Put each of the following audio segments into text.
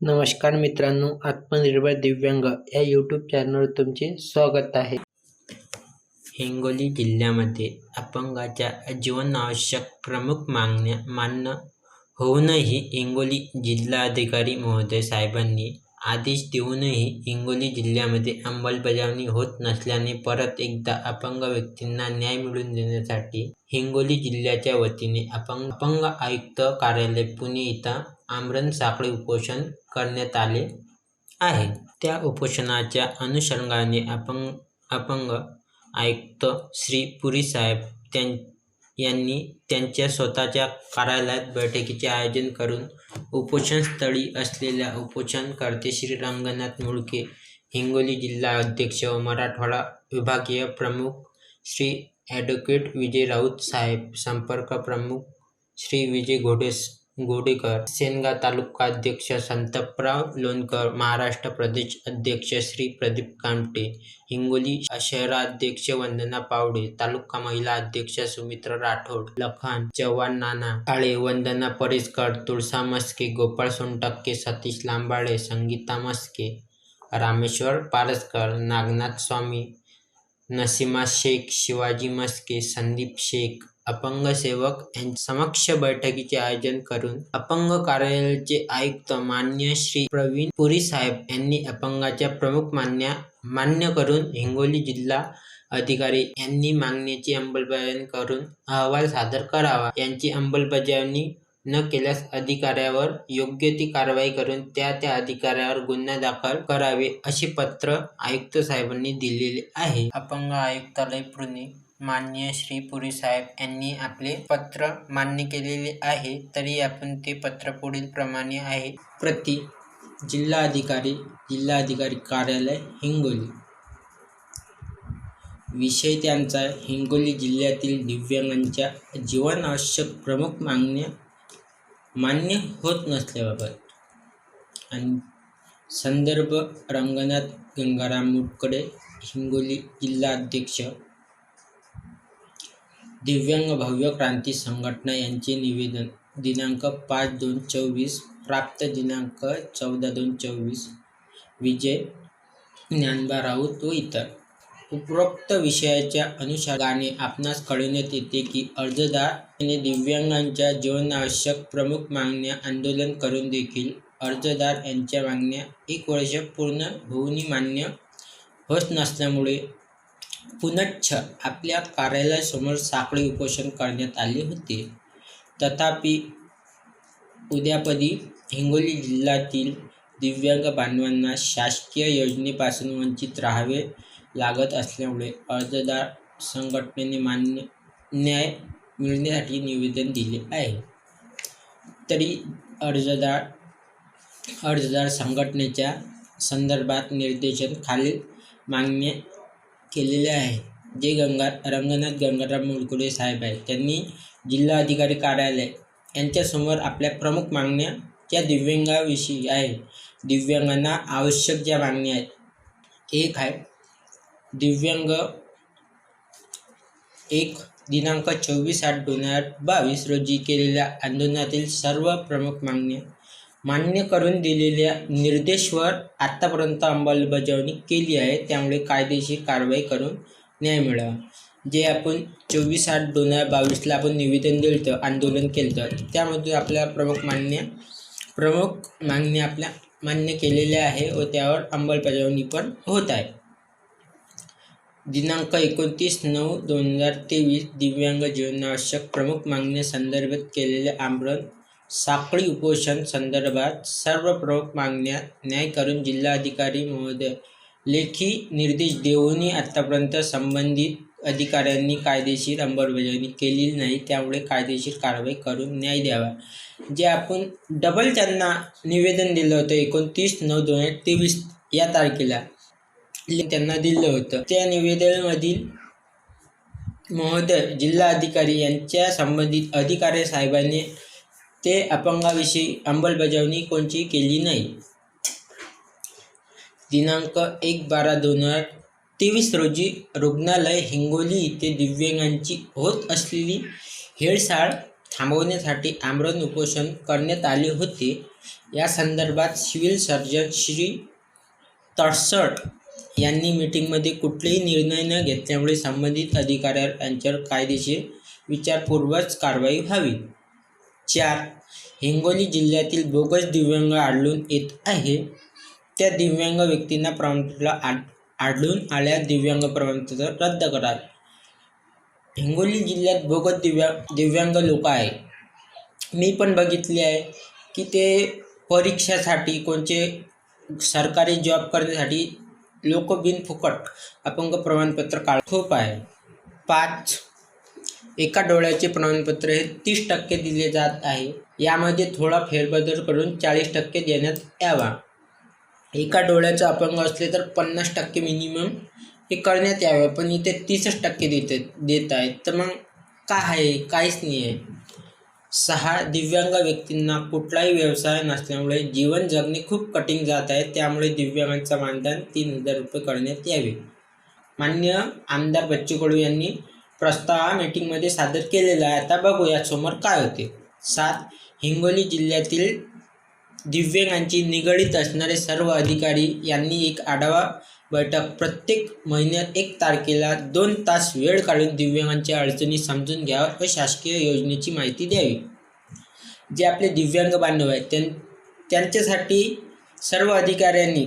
नमस्कार मित्रांनो आत्मनिर्भर दिव्यांग या यूट्यूब चॅनलवर तुमचे स्वागत आहे. हिंगोली जिल्ह्यामध्ये अपंगाच्या जीवनावश्यक प्रमुख मागण्या मान्य होऊनही हिंगोली जिल्हाधिकारी महोदय साहेबांनी आदेश देऊनही हिंगोली जिल्ह्यामध्ये अंमलबजावणी होत नसल्याने परत एकदा अपंग व्यक्तींना न्याय मिळवून देण्यासाठी हिंगोली जिल्ह्याच्या वतीने अपंग अपंग आयुक्त कार्यालय पुणे इथं आमरण साखळी उपोषण करण्यात आले आहे. त्या उपोषणाच्या अनुषंगाने अपंग अपंग आयुक्त श्री पुरी साहेब त्यां यांनी त्यांच्या स्वतःच्या कार्यालयात बैठकीचे आयोजन करून उपोषणस्थळी असलेल्या उपोषणकर्ते श्री रंगनाथ मुळके हिंगोली जिल्हा अध्यक्ष व मराठवाडा विभागीय प्रमुख श्री ॲडव्होकेट विजय राऊत साहेब संपर्क प्रमुख श्री विजय घोडेस घोडेकर सेनगाव तालुका अध्यक्ष संतपराव लोणकर महाराष्ट्र प्रदेश अध्यक्ष श्री प्रदीप कामटे हिंगोली शहराध्यक्ष वंदना पावडे तालुका महिला अध्यक्ष सुमित्रा राठोड लखन चव्हाण नाना काळे वंदना परेसकर तुळसा मस्के गोपाळ सोनटक्के सतीश लांबाळे संगीता मस्के रामेश्वर पारसकर नागनाथ स्वामी नसीमा शेख शिवाजी मस्के संदीप शेख अपंग सेवक यांच्या समक्ष बैठकीचे आयोजन करून अपंग कार्यालयाचे आयुक्त मान्य श्री प्रवीण पुरी साहेब यांनी अपंगाच्या प्रमुख मान्य मान्य करून हिंगोली जिल्हा अधिकारी यांनी मागण्याची अंमलबजावणी करून अहवाल सादर करावा. यांची अंमलबजावणी न केल्यास अधिकाऱ्यावर योग्य ती कारवाई करून त्या त्या अधिकाऱ्यावर गुन्हा दाखल करावे असे पत्र आयुक्त साहेबांनी दिलेले आहे. अपंग आयुक्तालय पुणे माननीय श्री पुरी साहेब यांनी आपले पत्र मान्य केलेले आहे तरी आपण ते पत्र पुढील प्रमाणे आहे. प्रति जिल्हाधिकारी जिल्हाधिकारी कार्यालय हिंगोली. विषय त्यांचा हिंगोली जिल्ह्यातील दिव्यांगांच्या जीवनावश्यक प्रमुख मागण्या मान्य होत नसल्याबाबत. आणि संदर्भ रंगनाथ गंगाराम मुटकडे हिंगोली जिल्हाध्यक्ष दिव्यांग भव्य क्रांती संघटना यांचे निवेदन. दिनांक पाच दोन चोवीस प्राप्त दिनांक चौदा दोन चोवीस विजय ज्ञानबा राऊत व इतर. उपरोक्त विषयाच्या अनुषंगाने आपणास कळविण्यात येते की अर्जदार यांनी दिव्यांगांच्या जीवनावश्यक प्रमुख मागण्या आंदोलन करून देखील अर्जदार यांच्या मागण्या एक वर्ष पूर्ण होऊनही मान्य होत नसल्यामुळे पुनच्छ आपल्या कार्यालयासमोर साखळी उपोषण करण्यात आले होते. तथापि उद्यापदी हिंगोली जिल्ह्यातील दिव्यांग बांधवांना शासकीय योजनेपासून वंचित राहावे लागत असल्यामुळे अर्जदार संघटनेने मान्य न्याय मिळण्यासाठी निवेदन दिले आहे. तरी अर्जदार अर्जदार संघटनेच्या संदर्भात निर्देशन खालील मागणे केलेले आहे. जे गंगा रंगनाथ गंगाराम मुळकुडे साहेब आहेत. त्यांनी जिल्हाधिकारी कार्यालय यांच्यासमोर आपल्या प्रमुख मागण्या ज्या दिव्यांगाविषयी आहेत. दिव्यांगांना आवश्यक ज्या मागण्या आहेत एक आहे दिव्यांग एक दिनांक चोवीस आठ दोन हजार बावीस रोजी केलेल्या आंदोलनातील सर्व प्रमुख मागण्या मान्य करून दिलेल्या निर्देशवर आत्तापर्यंत अंमलबजावणी केली आहे. त्यामुळे कायदेशीर कारवाई करून न्याय मिळावा. जे आपण चोवीस आठ दोन हजार बावीसला आपण निवेदन दिलं होतं आंदोलन केलं होतं त्यामध्ये आपल्या प्रमुख मान्य प्रमुख मागण्या आपल्या मान्य केलेल्या आहे व त्यावर अंमलबजावणी पण होत आहे. दिनांक एकोणतीस नऊ दोन हजार तेवीस दिव्यांग जीवनावश्यक प्रमुख मागण्या संदर्भित केलेले आमरण साखळी उपोषण संदर्भात सर्व प्रमुख मागण्या न्याय करून जिल्हाधिकारी महोदय लेखी निर्देश देऊनही आत्तापर्यंत संबंधित अधिकाऱ्यांनी कायदेशीर अंमलबजावणी केलेली नाही त्यामुळे कायदेशीर कारवाई करून न्याय द्यावा. जे आपण डबल त्यांना निवेदन दिलं होतं एकोणतीस नऊ दोन हजार तेवीस या तारखेला त्यांना दिलं होतं. त्या निवेदनामधील महोदय जिल्हाधिकारी यांच्या संबंधित अधिकारी साहेबांनी ते अपंगाविषयी अंमलबजावणी कोणची केली नाही. दिनांक एक बारा दोन हजार तेवीस रोजी रुग्णालय हिंगोली येथे दिव्यांगांची होत असलेली हेळसाळ थांबवण्यासाठी आमरण उपोषण करण्यात आले होते. या संदर्भात सिव्हिल सर्जन श्री तडसट यांनी मीटिंगमध्ये कुठलेही निर्णय न घेतल्यामुळे संबंधित अधिकाऱ्यावर यांच्यावर कायदेशीर विचारपूर्वक कारवाई व्हावी. चार. हिंगोली जिल्ह्यातील बोगस दिव्यांग आढळून येत आहे. त्या दिव्यांग व्यक्तींना प्रमाणपत्र आढ आढळून आल्यास दिव्यांग प्रमाणपत्र रद्द करावे हिंगोली जिल्ह्यात बोगस दिव्या दिव्यांग लोक आहे मी पण बघितले आहे की ते परीक्षासाठी कोणचे सरकारी जॉब करण्यासाठी लोक बिनफुकट अपंग प्रमाणपत्र काढ खूप आहे. पाच. एका डोळ्याचे प्रमाणपत्र हे तीस टक्के दिले जात आहे. यामध्ये थोडा फेरबदल करून चाळीस टक्के देण्यात यावा. एका डोळ्याचं अपंग असले तर पन्नास टक्के मिनिमम हे करण्यात यावे पण इथे तीसच टक्के देते देत आहेत. तर मग काय आहे? काहीच नाही आहे सहा दिव्यांग व्यक्तींना कुठलाही व्यवसाय नसल्यामुळे जीवन जगणे खूप कठीण जात आहे. त्यामुळे दिव्यांगांचा मानधन तीन हजार रुपये करण्यात यावे. मान्य आमदार बच्चू कडू यांनी प्रस्ताव हा मीटिंगमध्ये सादर केलेला आहे. आता बघूया समोर काय होते. सात हिंगोली जिल्ह्यातील दिव्यांगांची निगडीत असणारे सर्व अधिकारी यांनी एक आढावा बैठक प्रत्येक महिन्यात एक तारखेला दोन तास वेळ काढून दिव्यांगांच्या अडचणी समजून घ्याव्या व शासकीय योजनेची माहिती द्यावी. जे आपले दिव्यांग बांधव आहेत त्यां त्यांच्यासाठी सर्व अधिकाऱ्यांनी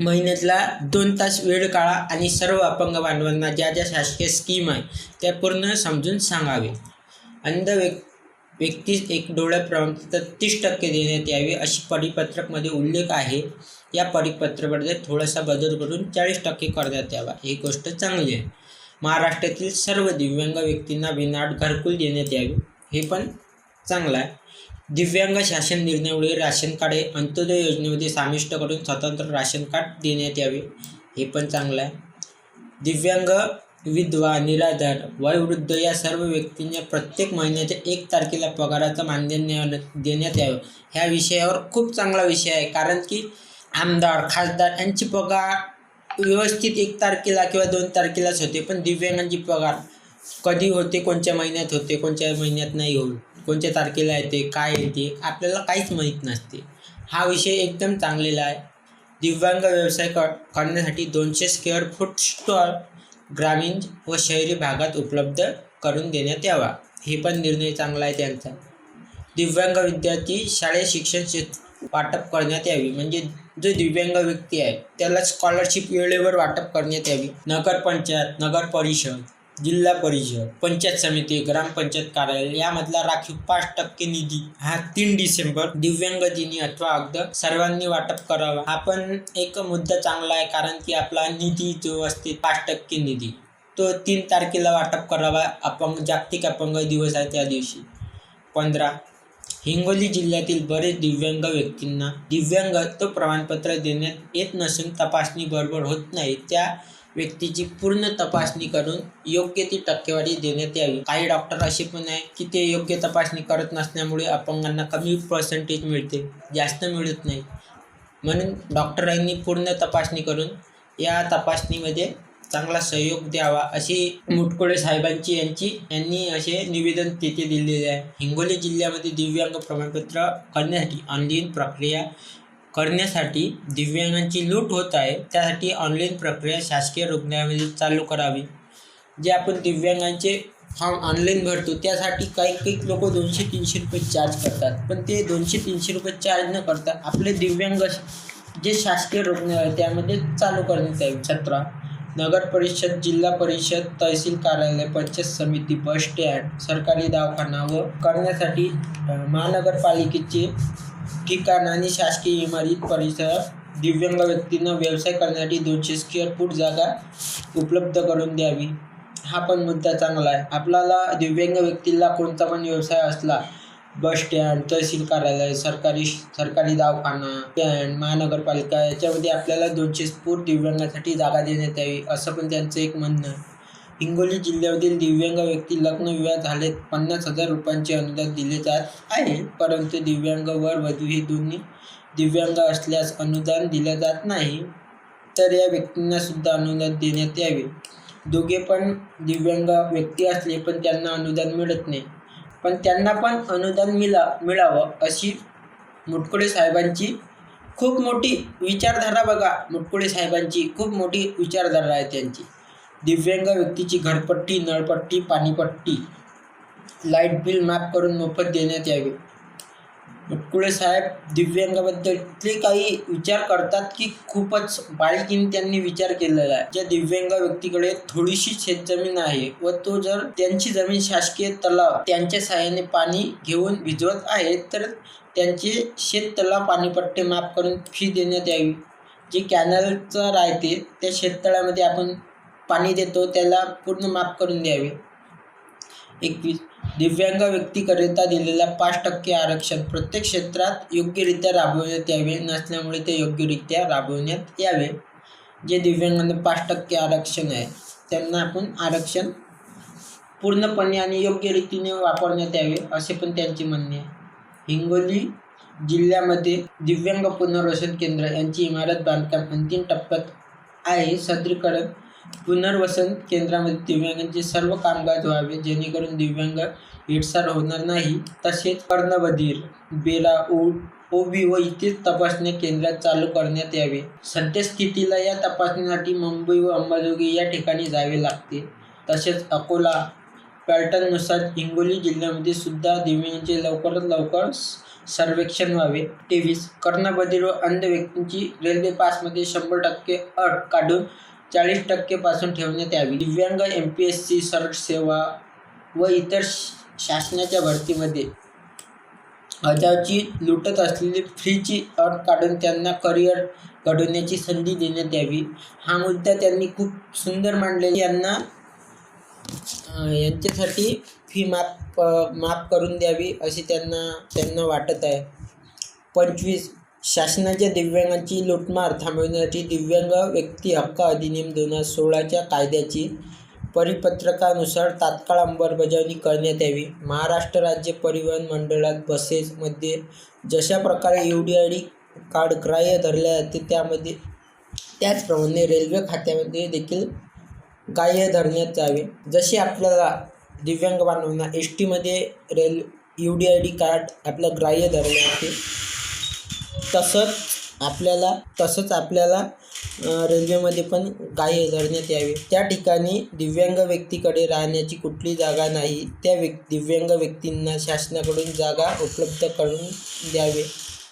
महिन्यातला दोन तास वेळ काढा आणि सर्व अपंग बांधवांना ज्या ज्या शासकीय स्कीम आहे त्या पूर्ण समजून सांगावे. अंध व्यक् व्यक्तीस एक डोळ्याप्रमाणे तीस टक्के देण्यात यावे अशी परिपत्रकमध्ये उल्लेख आहे. या परिपत्रकामध्ये थोडासा बदल करून चाळीस टक्के करण्यात यावा ही गोष्ट चांगली आहे. महाराष्ट्रातील सर्व दिव्यांग व्यक्तींना विनाट घरकुल देण्यात यावे हे पण चांगलं आहे. दिव्यांग शासन निर्णयामुळे राशन कार्ड हे अंत्योदय योजनेमध्ये समाविष्ट करून स्वतंत्र राशन कार्ड देण्यात यावे. हे पण चांगलं आहे. दिव्यांग विधवा निराधार वयोवृद्ध या सर्व व्यक्तींना प्रत्येक महिन्याच्या एक तारखेला पगाराचं मानधन्य देण्या- देण्यात यावं. ह्या विषयावर खूप चांगला विषय आहे. कारण की आमदार खासदार यांची पगार व्यवस्थित एक तारखेला किंवा दोन तारखेलाच होते. पण दिव्यांगांची पगार कधी होते कोणत्या महिन्यात होते कोणत्या महिन्यात नाही होत. कोणत्या तारखेला येते काय येते आपल्याला काहीच माहीत नसते. हा विषय एकदम चांगलेला आहे. दिव्यांग व्यवसाय क करण्यासाठी दोनशे स्क्वेअर फूट स्टॉल ग्रामीण व शहरी भागात उपलब्ध करून देण्यात यावा. हे पण निर्णय चांगला आहे त्यांचा. दिव्यांग विद्यार्थी शाळेत शिक्षण क्षेत्र वाटप करण्यात यावी. म्हणजे जो दिव्यांग व्यक्ती आहे त्याला स्कॉलरशिप वेळेवर वाटप करण्यात यावी. नगरपंचायत नगर परिषद जिल्हा परिषद पंचायत समिती ग्रामपंचायत कार्यालय यामधला राखीव पाच टक्के निधी. हा तीन डिसेंबर दिव्यांग दिनी अथवा अगदी सर्वांनी वाटप करावा. हा पण एक मुद्दा चांगला आहे कारण की आपला निधी जो असते पाच टक्के निधी. तो तीन तारखेला वाटप करावा अपंग जागतिक अपंग दिवस आहे त्या दिवशी. पंधरा हिंगोली जिल्ह्यातील बरेच दिव्यांग व्यक्तींना दिव्यांगत्व प्रमाणपत्र देण्यात येत नसून तपासणी बरोबर होत नाही. त्या व्यक्तीची पूर्ण तपासणी करून योग्य ती टक्केवारी देण्यात यावी. काही डॉक्टर असे पण आहे की ते योग्य तपासणी करत नसल्यामुळे अपंगांना कमी पर्सेंटेज मिळते जास्त मिळत नाही. म्हणून डॉक्टरांनी पूर्ण तपासणी करून या तपासणीमध्ये चांगला सहयोग द्यावा अशी मुटकुळे साहेबांची यांची यांनी असे निवेदन तिथे दिलेले आहे. हिंगोली जिल्ह्यामध्ये दिव्यांग प्रमाणपत्र करण्यासाठी ऑनलाईन प्रक्रिया करण्यासाठी दिव्यांगांची लूट होत आहे त्यासाठी ऑनलाईन प्रक्रिया शासकीय रुग्णालयामध्ये चालू करावी. जे आपण दिव्यांगांचे फॉर्म ऑनलाईन भरतो त्यासाठी काही काही लोक दोनशे तीनशे रुपये चार्ज करतात. पण ते दोनशे तीनशे रुपये चार्ज न करता आपले दिव्यांग जे शासकीय रुग्णालय त्यामध्ये चालू करण्यात यावी. सतरा नगरपरिषद जिल्हा परिषद तहसील कार्यालय पंचायत समिती बस स्टँड सरकारी दवाखाना व करण्यासाठी महानगरपालिकेचे ठिकाण आणि शासकीय इमारत परिसर दिव्यांग व्यक्तींना व्यवसाय करण्यासाठी दोनशे स्क्वेअर फूट जागा उपलब्ध करून द्यावी. हा पण मुद्दा चांगला आहे. आपल्याला दिव्यांग व्यक्तीला कोणता पण व्यवसाय असला बस स्टँड तहसील कार्यालय सरकारी सरकारी दवाखाना स्टँड महानगरपालिका याच्यामध्ये आपल्याला दोनशे फूट दिव्यांगासाठी जागा देण्यात यावी असं पण त्यांचं एक म्हणणं. आहे हिंगोली जिल्ह्यामधील दिव्यांग व्यक्ती लग्न विवाह झाले पन्नास हजार रुपयांचे अनुदान दिले जात आहे परंतु दिव्यांग वर वधू हे दोन्ही दिव्यांग असल्यास अनुदान दिले जात नाही तर या व्यक्तींना सुद्धा अनुदान देण्यात यावे. दोघे पण दिव्यांग व्यक्ती असले पण त्यांना अनुदान मिळत नाही. पण त्यांना पण अनुदान मिला मिळावं अशी मुटकुळे साहेबांची खूप मोठी विचारधारा बघा. मुटकुळे साहेबांची खूप मोठी विचारधारा आहे त्यांची. दिव्यांग व्यक्तीची घरपट्टी नळपट्टी पाणीपट्टी. लाइट बिल माफ करून मोफत देण्यात यावे. मुटकुळे साहेब दिव्यांगाबद्दल काही विचार करतात की खूपच बारीकीने त्यांनी विचार केलेला आहे. ज्या दिव्यांग व्यक्तीकडे थोडीशी शेतजमीन आहे व तो जर त्यांची जमीन शासकीय तलाव त्यांच्या सहाय्याने पाणी घेऊन भिजवत आहे तर त्यांचे शेत तलाव पाणीपट्टे माफ करून फी देण्यात यावी. जे कॅनलचं राहते त्या शेततळ्यामध्ये आपण पाणी देतो त्याला पूर्ण माफ करून द्यावे. एकवीस. दिव्यांग व्यक्तीकरिता दिलेल्या पाच टक्के आरक्षण प्रत्येक क्षेत्रात योग्यरित्या राबवण्यात यावे नसल्यामुळे ते योग्यरित्या राबवण्यात यावे. जे दिव्यांगांना पाच टक्के आरक्षण आहे त्यांना आपण आरक्षण पूर्णपणे आणि योग्य रीतीने वापरण्यात यावे असे पण त्यांचे म्हणणे आहे. हिंगोली जिल्ह्यामध्ये दिव्यांग पुनर्वसन केंद्र यांची इमारत बांधकाम अंतिम टप्प्यात आहे. सदरीकरण पुनर्वसन केंद्रामध्ये दिव्यांगांचे सर्व कामकाज व्हावे जेणेकरून दिव्यांग हिटसार होणार नाही. तसेच कर्णबधीर बेरा ऊट ओबी व इतर तपासणी केंद्रात चालू करण्यात यावे. सद्यस्थितीला या तपासणीसाठी मुंबई व अंबाजोगाई या ठिकाणी जावे लागते. तसेच अकोला पॅटर्ननुसार हिंगोली जिल्ह्यामध्ये सुद्धा दिव्यांगांचे लवकरात लवकर सर्वेक्षण व्हावे. तेवीस कर्णबधीर व अंध व्यक्तींची रेल्वे पासमध्ये शंभर टक्के अट काढून चाळीस टक्केपासून ठेवण्यात यावी. दिव्यांग एम पी एस सी सरळ सेवा व इतर श- शासनाच्या भरतीमध्ये अजावची लुटत असलेली फ्रीची अट काढून त्यांना करिअर घडवण्याची संधी देण्यात यावी. हा मुद्दा त्यांनी खूप सुंदर मांडलेला यांना यांच्यासाठी फी माफ माफ करून द्यावी असे त्यांना त्यांना वाटत आहे. पंचवीस शासनाच्या दिव्यांगांची लूटमार थांबवण्यासाठी दिव्यांग व्यक्ती हक्क अधिनियम दोन हजार सोळाच्या कायद्याची परिपत्रकानुसार तात्काळ अंमलबजावणी करण्यात यावी. महाराष्ट्र राज्य परिवहन मंडळात बसेसमध्ये जशा प्रकारे U D I D card ग्राह्य धरले जाते त्यामध्ये त्याचप्रमाणे रेल्वे खात्यामध्ये देखील ग्राह्य धरण्यात यावे. जसे आपल्याला दिव्यांग बांधवांना एस टीमध्ये rail U D I D card आपलं ग्राह्य धरले जाते तसंच आपल्याला तसंच आपल्याला रेल्वेमध्ये पण गाय धरण्यात यावे. त्या ठिकाणी दिव्यांग व्यक्तीकडे राहण्याची कुठली जागा नाही. त्या व्यक् दिव्यांग व्यक्तींना शासनाकडून जागा उपलब्ध करून द्यावे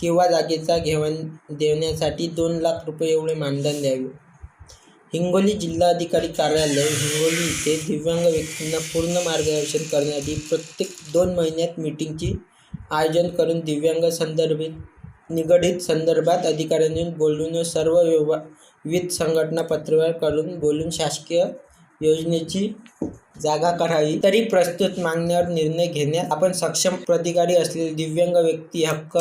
किंवा जागेचा घेवाण देण्यासाठी दोन लाख रुपये एवढे मानधन द्यावे. हिंगोली जिल्हाधिकारी कार्यालय हिंगोली इथे दिव्यांग व्यक्तींना पूर्ण मार्गदर्शन करण्यासाठी प्रत्येक दोन महिन्यात मीटिंगची आयोजन करून दिव्यांग संदर्भित निगडित संदर्भात अधिकाऱ्यांनी बोलून सर्व व्यवहार विविध संघटना पत्रव्यवहार करून बोलून शासकीय योजनेची जागा करावी. तरी प्रस्तुत मागण्यावर निर्णय घेण्यात आपण सक्षम प्रतिकारी असलेले दिव्यांग व्यक्ती हक्क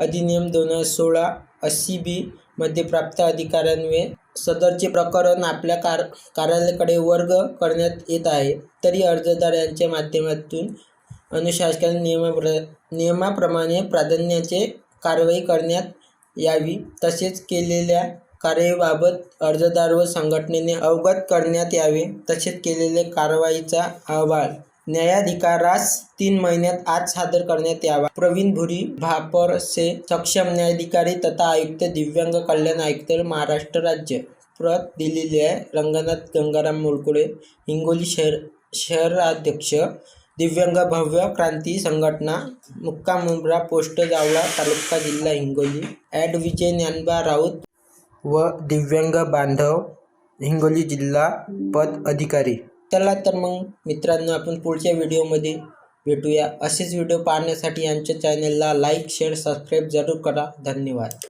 अधिनियम दोन हजार सोळा अस्सी बी मध्ये प्राप्त अधिकाऱ्यांवे सदरचे प्रकरण आपल्या कार कार्यालयाकडे वर्ग करण्यात येत आहे. तरी अर्जदार यांच्या माध्यमातून अनुशासकाने नियमाप्र नियमाप्रमाणे प्राधान्याचे कारवाई करण्यात यावी. तसेच केलेल्या कार्यबाबत अर्जदार व संघटनेने अवगत करण्यात यावे. तसेच केलेल्या कारवाईचा अहवाल न्यायाधिकारास तीन महिन्यात आज सादर करण्यात यावा. प्रवीण भुरी भापरसे सक्षम न्यायाधिकारी तथा आयुक्त दिव्यांग कल्याण आयुक्त महाराष्ट्र राज्य. प्रत दिलेली आहे रंगनाथ गंगाराम मुरकुळे हिंगोली शहर शहराध्यक्ष दिव्यांग भव्य क्रांती संघटना मुक्काम मुंब्रा पोस्ट जावळा तालुका जिल्हा हिंगोली. ॲड विजय ज्ञानबा राऊत व दिव्यांग बांधव हिंगोली जिल्हा पद अधिकारी. चला तर मग मित्रांनो आपण पुढच्या व्हिडिओमध्ये भेटूया. असेच व्हिडिओ पाहण्यासाठी आमच्या चॅनलला लाईक शेअर सबस्क्राईब जरूर करा. धन्यवाद.